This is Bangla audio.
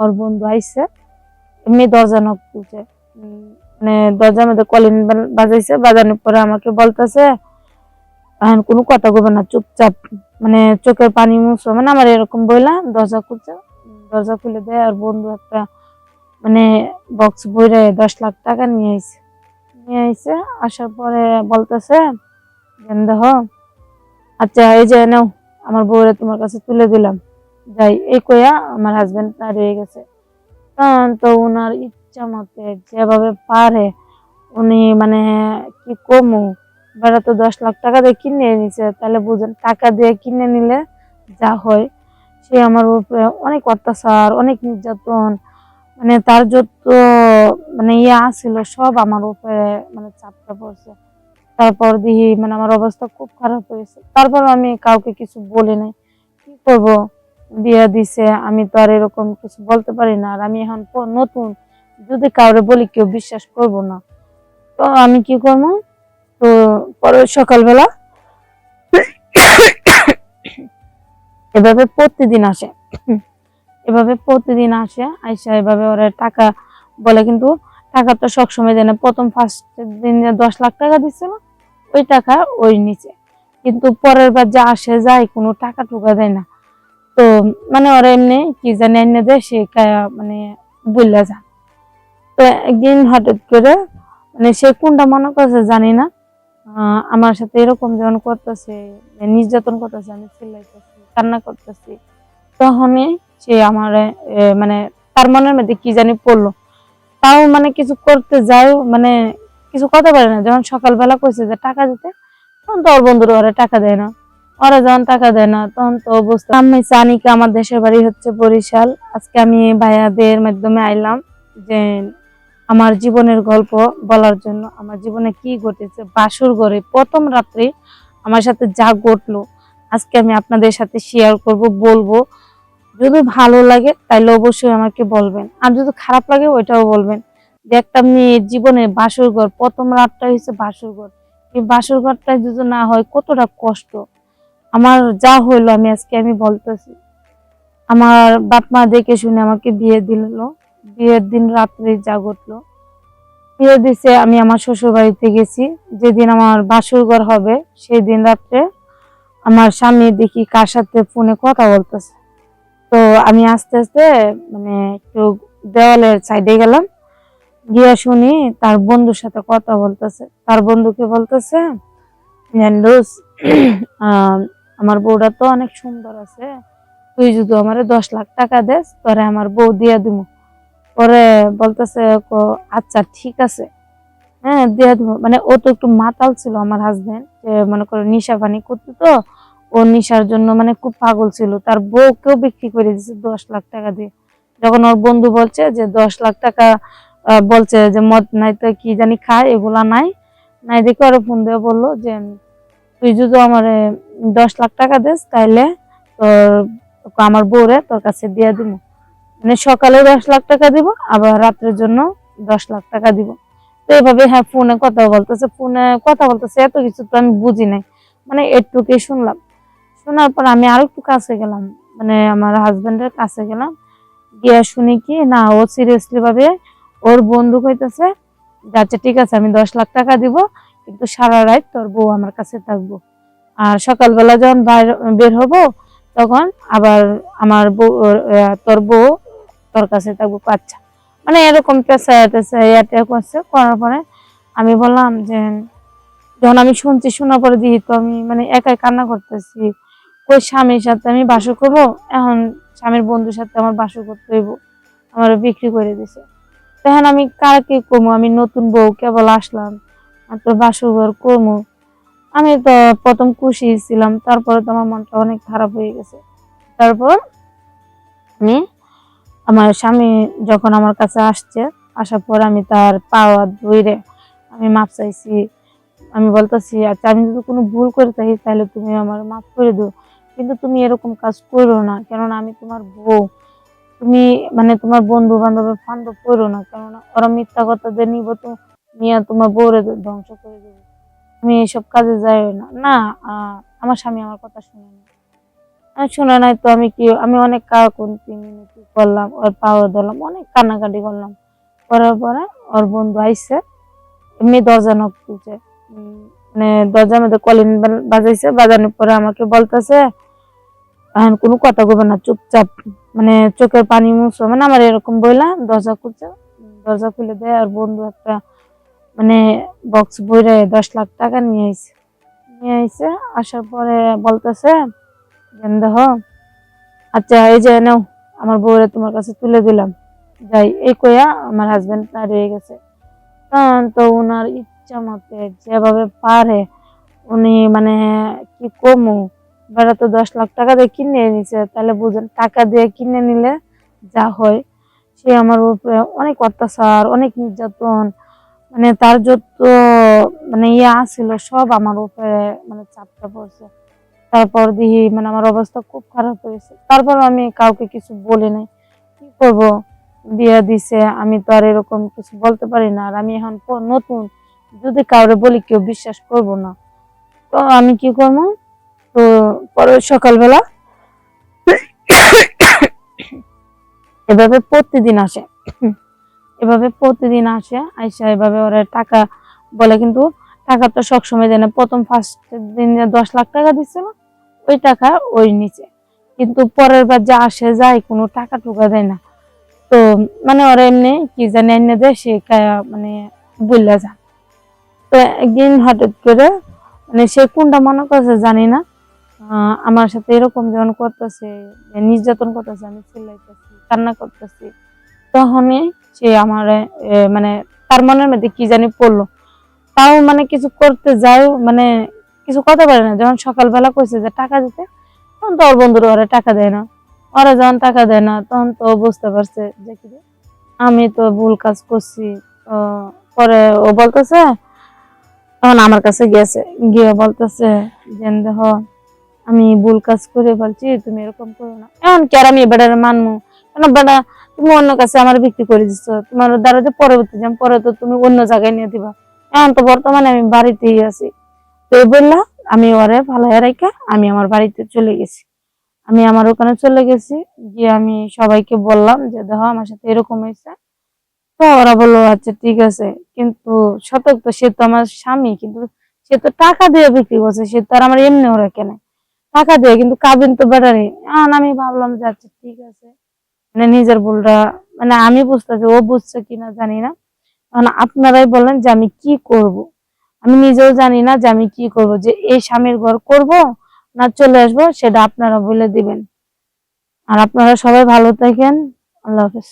ওর বন্ধু আইছে। এমনি দরজা নক তুলছে মানে দরজার মধ্যে কলিন বাজাইছে। বাজানোর পরে আমাকে বলতেছে এখন কোনো কথা কবে না, চুপচাপ মানে চোখের পানি মুছো। মানে আমার এরকম বইলা দরজা খুলছে। দরজা খুলে দেয় আর বন্ধু একটা মানে বক্স বইরে দশ লাখ টাকা নিয়ে আইছে। নিয়ে আইছে, আসার পরে বলতেছে দেহ আচ্ছা এই যে নাও, আমার বউরে তোমার কাছে তুলে দিলাম। যাই, এই কইয়া আমার হাজবেন্ড তার হয়ে গেছে। তখন তো ওনার ইচ্ছা মতে যেভাবে পারে, উনি মানে কি কমু? বেড়া তো দশ লাখ টাকা দিয়ে কিনে নিছে, তাহলে বুঝেন, টাকা দিয়ে কিনে নিলে যা হয়। সে আমার উপরে অনেক অত্যাচার, অনেক নির্যাতন মানে তার যত মানে ইয়ে আসছিল সব আমার উপরে মানে চাপটা পড়ছে। তারপর দেখি মানে আমার অবস্থা খুব খারাপ হয়েছে। তারপর আমি কাউকে কিছু বলি নাই। কি করব? বিয়ে দিছে, আমি তো আর এরকম কিছু বলতে পারি না। আর আমি এখন নতুন, যদি কাউরে বলি কেউ বিশ্বাস করব না। তো আমি কি করব? তো পরে সকালবেলা এভাবে প্রতিদিন আসে। এভাবে প্রতিদিন আসে, আইসা এভাবে ওরা টাকা বলে, কিন্তু টাকা তো সবসময় দেয় না। প্রথম ফার্স্ট দিন দশ লাখ টাকা দিচ্ছিল ওই টাকা ওই নিচে। কিন্তু পরের বার যা আসে যায় কোনো টাকা টুকা দেয় না। তো মানে ওরা এমনি কি জানি এনে দেয় সে মানে বললে যান তো একদিন হঠাৎ করে মানে সে কোনটা মনে করছে জানি না। আমার সাথে এরকম যখন করতেছে নির্যাতন করতেছে, আমি চিল্লাইতেছি, কান্না করতেছি, তখনই সে আমার মানে তার মনের মধ্যে কি জানি পড়ল। তাও মানে কিছু করতে যাও মানে কিছু করতে পারে না। যখন সকালবেলা কইছে যে টাকা দিতে, তখন তো ওর বন্ধুরা ওরা টাকা দেয় না। ওরা যখন টাকা দেয় না, তখন তো বুঝতে আমি জানিকে আমার দেশের বাড়ি হচ্ছে বরিশাল। আজকে আমি ভাইয়াদের মাধ্যমে আইলাম যে আমার জীবনের গল্প বলার জন্য, আমার জীবনে কি ঘটেছে, বাসুর ঘরে প্রথম রাত্রে আমার সাথে যা ঘটলো, আজকে আমি আপনাদের সাথে শেয়ার করব, বলব। যদি ভালো লাগে তাহলে অবশ্যই আমাকে বলবেন। আর যদি খারাপ লাগে, ওইটাও বলবেন। যে একটা মেয়ের জীবনে বাসুর ঘর, প্রথম রাতটা হয়েছে বাসুর ঘর। এই বাসর ঘরটা যদি না হয়, কতটা কষ্ট। আমার যা হইল আমি আজকে আমি বলতেছি। আমার বাপ মা দেখে শুনে আমাকে বিয়ে দিল। বিয়ের দিন রাত্রে যা ঘটলো। বিয়ে দিছে আমি আমার শ্বশুর বাড়িতে গেছি। যেদিন আমার বাসর ঘর হবে সেই দিন রাত্রে আমার স্বামী দেখি কার সাথে ফোনে কথা বলতেছে। তো আমি আস্তে আস্তে মানে একটু দেওয়ালের সাইডে গেলাম। গিয়া শুনি তার বন্ধুর সাথে কথা বলতেছে। তার বন্ধুকে বলতেছে আমার বউটা তো অনেক সুন্দর আছে। তুই যদি আমারে দশ লাখ টাকা দেস, তোরে আমার বউ দিয়া দিব পরে বলতেছে আচ্ছা ঠিক আছে। হ্যাঁ দিয়া দিব মানে ও তো একটু মাতাল ছিল আমার হাজবেন্ড মনে করো নিশা পানি করতো তো, ও নিশার জন্য মানে খুব পাগল ছিল। তার বউকেও বিক্রি করে দিছে দশ লাখ টাকা দিয়ে। যখন ওর বন্ধু বলছে যে দশ লাখ টাকা বলছে যে মদ নাই তো কি জানি খায়, এগুলা নাই। নাই দেখে ওরা ফোন দিয়ে বলল যে তুই যদি আমার দশ লাখ টাকা দিস, তাইলে তোর আমার বউরে তোর কাছে দিয়ে দিব। মানে সকালে দশ লাখ টাকা দিব, আবার রাত্রের জন্য দশ লাখ টাকা দিব। তো এইভাবে হ্যাঁ ফোনে কথা বলতেছে, ফোনে কথা বলতেছে, এত কিছু তো আমি বুঝি নাই। মানে একটুকুই শুনলাম। শোনার পর আমি আরও একটু কাছে গেলাম। মানে আমার হাজবেন্ডের কাছে গেলাম। গিয়া শুনি কি, না, ও সিরিয়াসলি ভাবে ওর বন্ধু কইতেছে আচ্ছা ঠিক আছে, আমি দশ লাখ টাকা দিব। কিন্তু সারা রাত তোর বউ আমার কাছে থাকব। আর সকালবেলা যখন বাইর- বের হব, তখন আবার আমার বউ তোর বউ তোর কাছে থাকব আচ্ছা মানে এরকম পেঁচায় টেঁচায় করছে, করার পরে আমি বললাম যে, যখন আমি শুনছি, শোনার পরে দিই তো আমি মানে একাই কান্না করতেছি ওই স্বামীর সাথে আমি বাসর করব? এখন স্বামীর বন্ধুর সাথে আমার বাসর করতে হইব, আমার বিক্রি করে দিছে। তখন আমি কাকে কমু? আমি নতুন বউ, কেবল আসলাম। আর তোর বাসর ঘর কমু। আমি তো প্রথম খুশি ছিলাম, তারপরে তো আমার মনটা অনেক খারাপ হয়ে গেছে। তারপর আমি আমার স্বামী যখন আমার কাছে আসছে, আসার পর আমি তার পাওয়া ধরে আমি মাপ চাইছি। আমি বলতেছি আচ্ছা আমি যদি কোনো ভুল করে থাকি তাহলে তুমি আমার মাফ করে দিও। কিন্তু তুমি এরকম কাজ করো না, কেননা আমি তোমার বউ। তুমি মানে তোমার বন্ধু বান্ধবের ফান্ড করো না, কেননা ওরা মিথ্যা কথা দিয়ে নিব তো নিয়ে তোমার বউরে ধ্বংস করে দেবে। তুমি এসব কাজে যাই না। না আমার স্বামী আমার কথা শুনে না। আমি শুনে নাই তো আমি কি আমি অনেক কাকুন্তি মিনতি করলাম, ওর পাওয়ার ধরলাম, অনেক কান্নাকাটি করলাম। করার পরে ওর বন্ধু আইসে এমনি দরজা নক তুলছে মানে দরজার মধ্যে কলিন বাজাইছে, বাজানোর পরে আমাকে বলতেছে এখন কোনো কথা কবে না, চুপচাপ মানে চোখের পানি মুছো। মানে আমার এরকম বইলা দরজা খুলছে দরজা খুলে দেয়, আর বন্ধু একটা মানে বক্স বইরে দশ লাখ টাকা নিয়ে আইছে। নিয়ে আইছে, আসার পরে বলতেছে, দেন দেহ আচ্ছা এই যে নাও, আমার বউরে তোমার কাছে তুলে দিলাম। যাই, এই কইয়া আমার হাজবেন্ড তার হয়ে গেছে। তখন তো ওনার ইচ্ছা মতে যেভাবে পারে, উনি মানে কি কমু? বেড়া তো দশ লাখ টাকা দিয়ে কিনে নিছে তাহলে বুঝেন, টাকা দিয়ে কিনে নিলে যা হয়। সে আমার উপরে অনেক অত্যাচার, অনেক নির্যাতন মানে তার যত মানে ইয়ে আসছিল সব আমার উপরে মানে চাপটা পড়ছে। তারপর দেখি মানে আমার অবস্থা খুব খারাপ হয়েছে। তারপর আমি কাউকে কিছু বলি নাই। কি করব? বিয়ে দিছে, আমি তো আর এরকম কিছু বলতে পারি না। আর আমি এখন নতুন। যদি কাউরে বলি, কেউ বিশ্বাস করব না। তো আমি কি করব? তো পরে সকালবেলা এভাবে প্রতিদিন আসে। এভাবে প্রতিদিন আসে, আইসা এভাবে ওরা টাকা বলে, কিন্তু টাকা তো সবসময় দেয় না। প্রথম ফার্স্ট দিন দশ লাখ টাকা দিচ্ছিল ওই টাকা ওই নিচে। কিন্তু পরের বার যা আসে, যায়, কোনো টাকা টুকা দেয় না। তো মানে ওরা এমনি কি জানি এনে দেয় সে মানে বললে যায়। তো একদিন হঠাৎ করে মানে সে কোনটা মনে করছে জানি না। আমার সাথে এরকম যেমন করতেছে, নির্যাতন করতেছে, আমি চিল্লাইতেছি, কান্না করতেছি, তখনই সে আমার মানে তার মনের মধ্যে কি জানি পড়ল। তাও মানে কিছু করতে যায় মানে কিছু করতে পারে না। যখন সকালবেলা কইছে যে টাকা দিতে, তখন তো ওর বন্ধুরা ওরা টাকা দেয় না। ওরা যখন টাকা দেয় না, তখন তো বুঝতে পারছে যে কি আমি তো ভুল কাজ করছি। পরে ও বলতেছে, তখন আমার কাছে গেছে গিয়ে বলতেছে যে দেহ, আমি ভুল কাজ করে বলছি তুমি এরকম করো না। এখন কি আর আমি বেড়ার মানবো কেন বেড়া তুমি অন্য কাছে আমার বিক্রি করে দিচ্ছ তোমার দ্বারা যে পরবর্তী যাম পরে তো তুমি অন্য জায়গায় নিয়ে দিবা। এখন তো বর্তমানে আমি বাড়িতেই আছি। তো বললা, আমি ওরে ভালো রেখে আমি আমার বাড়িতে চলে গেছি। আমি আমার ওখানে চলে গেছি, গিয়ে আমি সবাইকে বললাম যে, দেখো, আমার সাথে এরকম হয়েছে। তো ওরা বলল আচ্ছা ঠিক আছে। কিন্তু সতর্ক তো সে তো আমার স্বামী, কিন্তু সে তো টাকা দিয়ে বিক্রি করছে, সে তো আর আমার এমনি ওরা কেনে টাকা দিয়ে, কিন্তু কাবিন তো বেটারি আমি ভাবলাম যে আচ্ছা ঠিক আছে। মানে নিজের ভুলটা মানে আমি বুঝতেছি ও বুঝছে কিনা জানি না। এখন আপনারাই বলেন যে আমি কি করব? আমি নিজেও জানি না যে আমি কি করব, যে এই স্বামীর ঘর করব না চলে আসব সেটা আপনারা বলে দিবেন। আর আপনারা সবাই ভালো থাকেন। আল্লাহ হাফেজ।